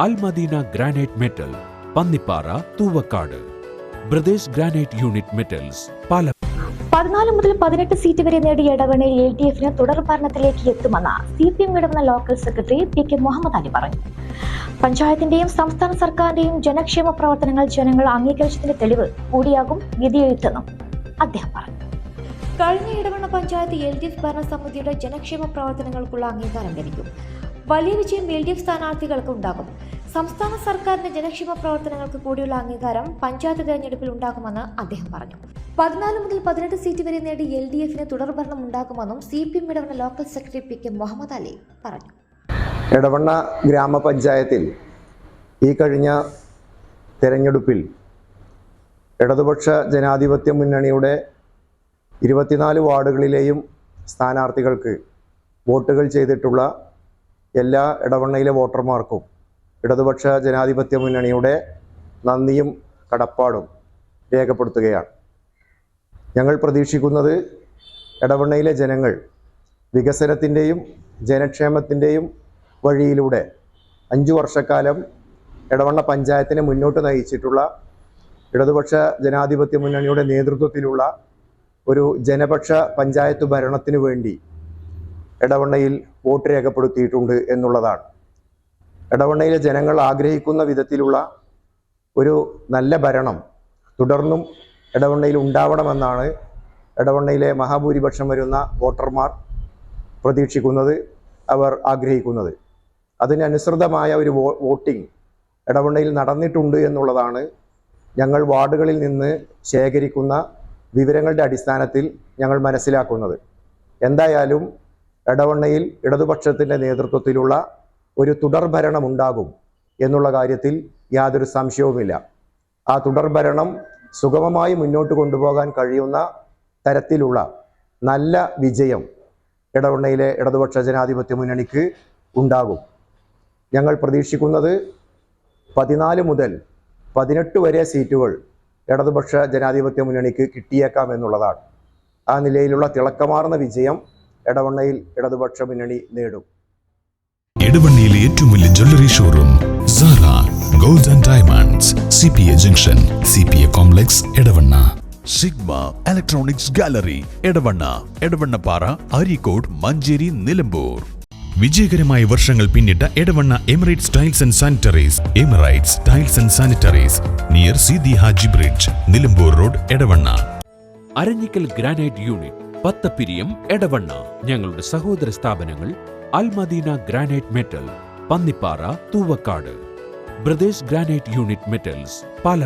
Almadina granite metal Pannippara Thuvakkad. Brothers granite unit metals Pala പതിനാല് മുതൽ പതിനെട്ട് seat വരെ നേടിയ ഇടവേണയിൽ എൽ ഡി എഫിന് തുടർ ഭരണത്തിലേക്ക് എത്തുമെന്ന് C P M Edavanna local secretary P K Muhammad Ali പറഞ്ഞു. പഞ്ചായത്തിന്റെയും സംസ്ഥാന സർക്കാരിന്റെയും ജനക്ഷേമ പ്രവർത്തനങ്ങൾ ജനങ്ങൾ അംഗീകരിച്ചതിന്റെ തെളിവ് കൂടിയാകും വിധിയെഴുത്തെന്നും അദ്ദേഹം പറഞ്ഞു. കഴിഞ്ഞ Edavanna panchayat L D F ഭരണസമിതിയുടെ ജനക്ഷേമ പ്രവർത്തനങ്ങൾക്കുള്ള അംഗീകാരം ലഭിക്കും. വലിയ വിജയം എൽ ഡി എഫ് സ്ഥാനാർത്ഥികൾക്ക് ഉണ്ടാകും. സംസ്ഥാന സർക്കാരിന്റെ ജനക്ഷേമ പ്രവർത്തനങ്ങൾക്ക് കൂടിയുള്ള അംഗീകാരം പഞ്ചായത്ത് തെരഞ്ഞെടുപ്പിൽ ഉണ്ടാകുമെന്ന് അദ്ദേഹം പറഞ്ഞു. പതിനാല് മുതൽ പതിനെട്ട് സീറ്റ് വരെ നേടി എൽ ഡി എഫിന് തുടർഭരണം ഉണ്ടാകുമെന്നും C P M Edavanna local secretary P K Muhammad Ali പറഞ്ഞു. ഇടവണ്ണ ഗ്രാമപഞ്ചായത്തിൽ ഈ കഴിഞ്ഞ തെരഞ്ഞെടുപ്പിൽ ഇടതുപക്ഷ ജനാധിപത്യ മുന്നണിയുടെ ഇരുപത്തിനാല് വാർഡുകളിലെയും സ്ഥാനാർത്ഥികൾക്ക് വോട്ടുകൾ ചെയ്തിട്ടുള്ള എല്ലാ ഇടവണ്ണയിലെ വോട്ടർമാർക്കും ഇടതുപക്ഷ ജനാധിപത്യ മുന്നണിയുടെ നന്ദിയും കടപ്പാടും രേഖപ്പെടുത്തുകയാണ്. ഞങ്ങൾ പ്രതീക്ഷിക്കുന്നത് ഇടവണ്ണയിലെ ജനങ്ങൾ വികസനത്തിന്റെയും ജനക്ഷേമത്തിന്റെയും വഴിയിലൂടെ അഞ്ചു വർഷക്കാലം ഇടവണ്ണ പഞ്ചായത്തിനെ മുന്നോട്ട് നയിച്ചിട്ടുള്ള ഇടതുപക്ഷ ജനാധിപത്യ മുന്നണിയുടെ നേതൃത്വത്തിലുള്ള ഒരു ജനപക്ഷ പഞ്ചായത്ത് ഭരണത്തിനു വേണ്ടി ഇടവണ്ണയിൽ വോട്ട് രേഖപ്പെടുത്തിയിട്ടുണ്ട് എന്നുള്ളതാണ്. ഇടവണ്ണയിലെ ജനങ്ങൾ ആഗ്രഹിക്കുന്ന വിധത്തിലുള്ള ഒരു നല്ല ഭരണം തുടർന്നും ഇടവണ്ണയിൽ ഉണ്ടാവണമെന്നാണ് ഇടവണ്ണയിലെ മഹാഭൂരിപക്ഷം വരുന്ന വോട്ടർമാർ പ്രതീക്ഷിക്കുന്നത് അവർ ആഗ്രഹിക്കുന്നത്. അതിനനുസൃതമായ ഒരു വോട്ടിംഗ് ഇടവണ്ണയിൽ നടന്നിട്ടുണ്ട് എന്നുള്ളതാണ് ഞങ്ങൾ വാർഡുകളിൽ നിന്ന് ശേഖരിക്കുന്ന വിവരങ്ങളുടെ അടിസ്ഥാനത്തിൽ ഞങ്ങൾ മനസ്സിലാക്കുന്നത്. എന്തായാലും ഇടവണ്ണയിൽ ഇടതുപക്ഷത്തിന്റെ നേതൃത്വത്തിലുള്ള ഒരു തുടർഭരണം ഉണ്ടാകും എന്നുള്ള കാര്യത്തിൽ യാതൊരു സംശയവുമില്ല. ആ തുടർഭരണം സുഗമമായി മുന്നോട്ട് കൊണ്ടുപോകാൻ കഴിയുന്ന തരത്തിലുള്ള നല്ല വിജയം ഇടവണ്ണയിലെ ഇടതുപക്ഷ ജനാധിപത്യ മുന്നണിക്ക് ഉണ്ടാകും. ഞങ്ങൾ പ്രതീക്ഷിക്കുന്നത് പതിനാല് മുതൽ പതിനെട്ട് വരെ സീറ്റുകൾ ഇടതുപക്ഷ ജനാധിപത്യ മുന്നണിക്ക് കിട്ടിയേക്കാം എന്നുള്ളതാണ്. ആ നിലയിലുള്ള തിളക്കമാർന്ന വിജയം ഇടവണ്ണയിൽ ഇടതുപക്ഷ മുന്നണി നേടും. എടവണ്ണയിലെ ഏറ്റവും വലിയ jewellery showroom Sara gold and diamonds C P A junction C P A complex Edavanna. Sigma electronics gallery Edavanna Edavannappara Areekode Manjeri Nilambur. വിജയകരമായ വർഷങ്ങൾ പിന്നിട്ട Edavanna Emirates tiles and sanitaries Emirates tiles and sanitaries near Sidhi Haji bridge Nilambur road Edavanna. Aranjikkal granite unit Pathappiriyam Edavanna. ഞങ്ങളുടെ സഹോദര സ്ഥാപനങ്ങൾ Almadina granite metal Pannippara Thuvakkad. Brothers granite unit metals Pala